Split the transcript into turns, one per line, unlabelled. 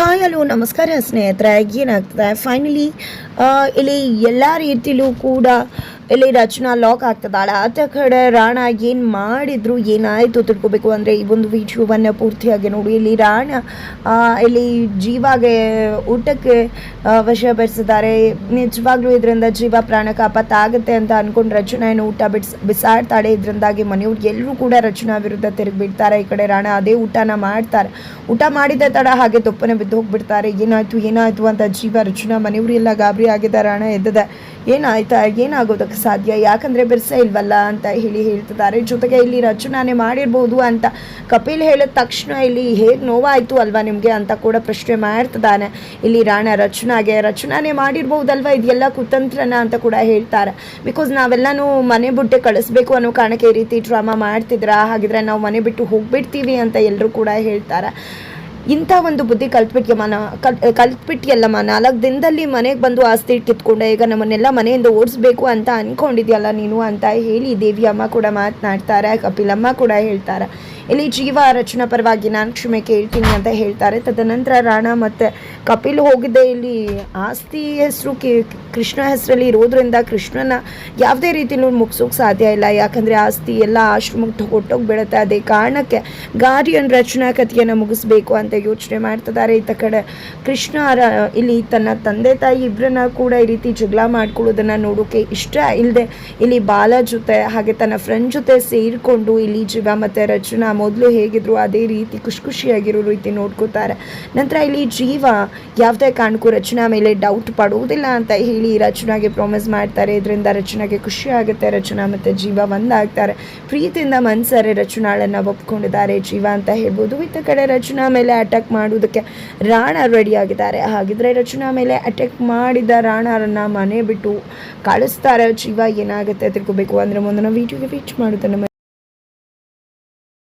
Hi hello ನಮಸ್ಕಾರ ಸ್ನೇಹಿತರೆ ಏನಾಗ್ತದೆ ಫೈನಲಿ ಇಲ್ಲಿ ಎಲ್ಲ ರೀತಿಲೂ ಕೂಡ ಇಲ್ಲಿ ರಚನಾ ಲಾಕ್ ಆಗ್ತದಾಳ ಆತ ಕಡೆ ರಾಣ ಏನು ಮಾಡಿದ್ರು? ಏನಾಯಿತು ತಿಳ್ಕೊಬೇಕು ಅಂದರೆ ಈ ಒಂದು ವಿಡಿಯೋವನ್ನು ಪೂರ್ತಿಯಾಗಿ ನೋಡಿ. ಇಲ್ಲಿ ರಾಣ ಇಲ್ಲಿ ಜೀವಾಗೆ ಊಟಕ್ಕೆ ವಶ ವಶಪಡಿಸಿದ್ದಾರೆ ನಿಜವಾಗ್ಲೂ ಇದರಿಂದ ಜೀವ ಪ್ರಾಣ ಆಪತ್ತು ಆಗುತ್ತೆ ಅಂತ ಅನ್ಕೊಂಡು ರಚನಾ ಏನು ಊಟ ಬಿಡ್ಸ್, ಬಿಸಾಡ್ತಾಳೆ. ಇದರಿಂದಾಗಿ ಮನೆಯವ್ರು ಎಲ್ಲರೂ ಕೂಡ ರಚನಾ ವಿರುದ್ಧ ತಿರುಗಿಬಿಡ್ತಾರೆ. ಈ ಕಡೆ ರಾಣ ಅದೇ ಊಟನ ಮಾಡ್ತಾರೆ. ಊಟ ಮಾಡಿದ ತಡ ಹಾಗೆ ತೊಪ್ಪನೆ ಬಿದ್ದು ಹೋಗ್ಬಿಡ್ತಾರೆ. ಏನಾಯ್ತು ಏನಾಯ್ತು ಅಂತ ಜೀವ ರಚನಾ ಮನೆಯವರು ಎಲ್ಲ ಗಾಬರಿ ಆಗಿದ್ದ ರಾಣ ಎದ್ದದ. ಏನಾಯ್ತಾ? ಏನಾಗೋದಕ್ಕೆ ಸಾಧ್ಯ? ಯಾಕಂದರೆ ಬಿರ್ಸೆ ಇಲ್ವಲ್ಲ ಅಂತ ಹೇಳಿ ಹೇಳ್ತಿದ್ದಾರೆ. ಜೊತೆಗೆ ಇಲ್ಲಿ ರಚನಾನೇ ಮಾಡಿರ್ಬೋದು ಅಂತ ಕಪಿಲ್ ಹೇಳಿದ ತಕ್ಷಣ ಇಲ್ಲಿ ಹೇಗೆ ನೋವಾಯಿತು ಅಲ್ವಾ ನಿಮಗೆ ಅಂತ ಕೂಡ ಪ್ರಶ್ನೆ ಮಾಡ್ತಿದ್ದಾನೆ. ಇಲ್ಲಿ ರಾಣ ರಚನಾಗೆ, ರಚನಾನೇ ಮಾಡಿರ್ಬೋದಲ್ವಾ ಇದೆಲ್ಲ ಕುತಂತ್ರನ ಅಂತ ಕೂಡ ಹೇಳ್ತಾರೆ. ಬಿಕಾಸ್ ನಾವೆಲ್ಲನೂ ಮನೆ ಬಿಟ್ಟೆ ಕಳಿಸ್ಬೇಕು ಅನ್ನೋ ಕಾರಣಕ್ಕೆ ಈ ರೀತಿ ಡ್ರಾಮಾ ಮಾಡ್ತಿದ್ರ? ಹಾಗಿದ್ರೆ ನಾವು ಮನೆ ಬಿಟ್ಟು ಹೋಗ್ಬಿಡ್ತೀವಿ ಅಂತ ಎಲ್ಲರೂ ಕೂಡ ಹೇಳ್ತಾರೆ. ಇಂಥ ಒಂದು ಬುದ್ಧಿ ಕಲ್ತ್ಬಿಟ್ಯಮ್ಮ ಮನ, ಕಲ್ ಕಲ್ತ್ಬಿಟ್ಟಿಯಲ್ಲಮ್ಮ ನಾಲ್ಕು ದಿನದಲ್ಲಿ ಮನೆಗೆ ಬಂದು ಆಸ್ತಿ ಕಿತ್ಕೊಂಡೆ ಈಗ ನಮ್ಮನ್ನೆಲ್ಲ ಮನೆಯಿಂದ ಓಡಿಸ್ಬೇಕು ಅಂತ ಅಂದ್ಕೊಂಡಿದ್ಯಲ್ಲ ನೀನು ಅಂತ ಹೇಳಿ ದೇವಿಯಮ್ಮ ಕೂಡ ಮಾತನಾಡ್ತಾರೆ, ಕಪಿಲಮ್ಮ ಕೂಡ ಹೇಳ್ತಾರೆ. ಇಲ್ಲಿ ಜೀವ ರಚನಾ ಪರವಾಗಿ ನಾನು ಕ್ಷಮೆ ಕೇಳ್ತೀನಿ ಅಂತ ಹೇಳ್ತಾರೆ. ತದನಂತರ ರಾಣ ಮತ್ತು ಕಪಿಲ್ ಹೋಗಿದ್ದೆ ಇಲ್ಲಿ ಆಸ್ತಿ ಹೆಸರು ಕೃಷ್ಣ ಹೆಸರಲ್ಲಿ ಇರೋದ್ರಿಂದ ಕೃಷ್ಣನ ಯಾವುದೇ ರೀತಿಲೂ ಮುಗಿಸೋಕೆ ಸಾಧ್ಯ ಇಲ್ಲ. ಯಾಕಂದರೆ ಆಸ್ತಿ ಎಲ್ಲ ಆಶ್ರಮಕ್ಕೆ ಹೊಟ್ಟೋಗಿ ಬೀಳುತ್ತೆ. ಅದೇ ಕಾರಣಕ್ಕೆ ಗಾರ್ಡಿಯನ್ ರಚನಾ ಕಥೆಯನ್ನು ಮುಗಿಸ್ಬೇಕು ಅಂತ ಯೋಚನೆ ಮಾಡ್ತಿದ್ದಾರೆ. ಈತ ಕಡೆ ಕೃಷ್ಣ ಇಲ್ಲಿ ತನ್ನ ತಂದೆ ತಾಯಿ ಇಬ್ಬರನ್ನ ಕೂಡ ಈ ರೀತಿ ಜಗಳ ಮಾಡ್ಕೊಳ್ಳೋದನ್ನು ನೋಡೋಕೆ ಇಷ್ಟ ಇಲ್ಲದೆ ಇಲ್ಲಿ ಬಾಲ ಜೊತೆ ಹಾಗೆ ತನ್ನ ಫ್ರೆಂಡ್ ಜೊತೆ ಸೇರಿಕೊಂಡು ಇಲ್ಲಿ ಜೀವ ಮತ್ತು ರಚನಾ ಮೊದಲು ಹೇಗಿದ್ರು ಅದೇ ರೀತಿ ಖುಷಿ ಖುಷಿಯಾಗಿರೋ ರೀತಿ ನೋಡ್ಕೋತಾರೆ. ನಂತರ ಇಲ್ಲಿ ಜೀವ ಯಾವುದೇ ಕಾರಣಕ್ಕೂ ರಚನಾ ಮೇಲೆ ಡೌಟ್ ಪಡುವುದಿಲ್ಲ ಅಂತ ಹೇಳಿ ರಚನಾಗೆ ಪ್ರಾಮಿಸ್ ಮಾಡ್ತಾರೆ. ಇದರಿಂದ ರಚನಾಗೆ ಖುಷಿ ಆಗುತ್ತೆ. ರಚನಾ ಮತ್ತು ಜೀವ ಒಂದಾಗ್ತಾರೆ ಪ್ರೀತಿಯಿಂದ ಮನ್ಸರೆ ರಚನಾಳನ್ನು ಒಪ್ಕೊಂಡಿದ್ದಾರೆ ಜೀವ ಅಂತ ಹೇಳ್ಬೋದು. ಇತ್ತ ಕಡೆ ರಚನಾ ಮೇಲೆ ಅಟ್ಯಾಕ್ ಮಾಡುವುದಕ್ಕೆ ರಾಣ ರೆಡಿ ಆಗಿದ್ದಾರೆ. ಹಾಗಿದ್ರೆ ರಚನಾ ಮೇಲೆ ಅಟ್ಯಾಕ್ ಮಾಡಿದ ರಾಣರನ್ನು ಮನೆ ಬಿಟ್ಟು ಕಳಿಸ್ತಾರೆ. ಜೀವ ಏನಾಗುತ್ತೆ ತಿಳ್ಕೊಬೇಕು. ಅಂದರೆ ಮುಂದಿನ ವಿಡಿಯೋಗೆ ಮಾಡುತ್ತೆ ಮಾಡೋದನ್ನು